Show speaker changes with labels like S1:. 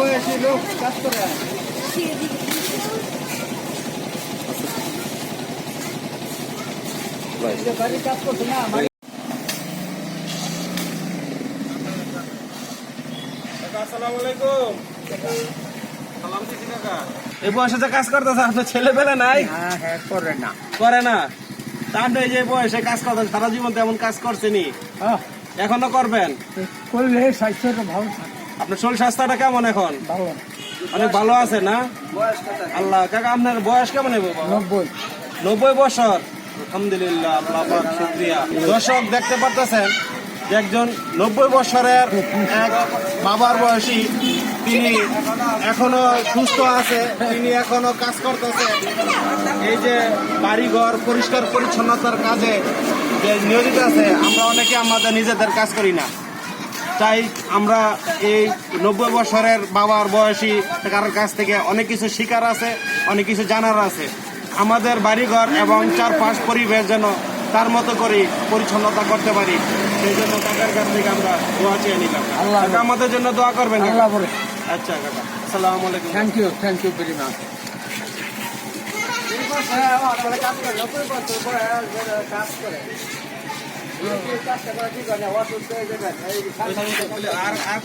S1: বয়সী লোক কাজ করে। যে কাজ করছে না আমার
S2: আসসালামু আলাইকুম। সালাম দিছি কাকা। এই বয়সে যে কাজ করতেছে আপনার ছেলে পেলে নাই?
S1: হ্যাঁ হ্যাঁ করে না।
S2: করে না। তা আপনি এই যে বয়সে কাজ করতেন সারা জীবন তেমন কাজ করছেনি
S1: হ্যাঁ,
S2: এখনও করবেন?
S1: করলে স্বাস্থ্যটা ভালো থাকে।
S2: আপনার শরীর স্বাস্থ্যটা কেমন এখন? অনেক ভালো আছে না? আল্লাহ কাকা আপনার বয়স কেমন
S1: নব্বই।
S2: নব্বই বছর। আলহামদুলিল্লাহ আল্লাহ শুকরিয়া। দর্শক দেখতে পারতেছেন যে একজন নব্বই বছরের এক বাবার বয়সী। তিনি এখনও সুস্থ আছে তিনি এখনও কাজ করতেছে। এই যে বাড়িঘর পরিষ্কার পরিচ্ছন্নতার কাজে যে নিয়োজিত আছে আমরা অনেকে আমাদের নিজেদের কাজ করি না। তাই আমরা এই নব্বই বছরের বাবার বয়সী কারোর কাছ থেকে অনেক কিছু শিকার আছে অনেক কিছু জানার আছে। আমাদের বাড়িঘর এবং চারপাশ পরিবেশ যেন তার মতো করে পরিচ্ছন্নতা করতে পারি সেই জন্য কাকার কাছ থেকে আমরা দোয়া চেয়ে নিলাম। কাকা আমাদের জন্য দোয়া করবেন আচ্ছা কাকা আসসালামু আলাইকুম।
S1: Thank you thank you very much
S2: R R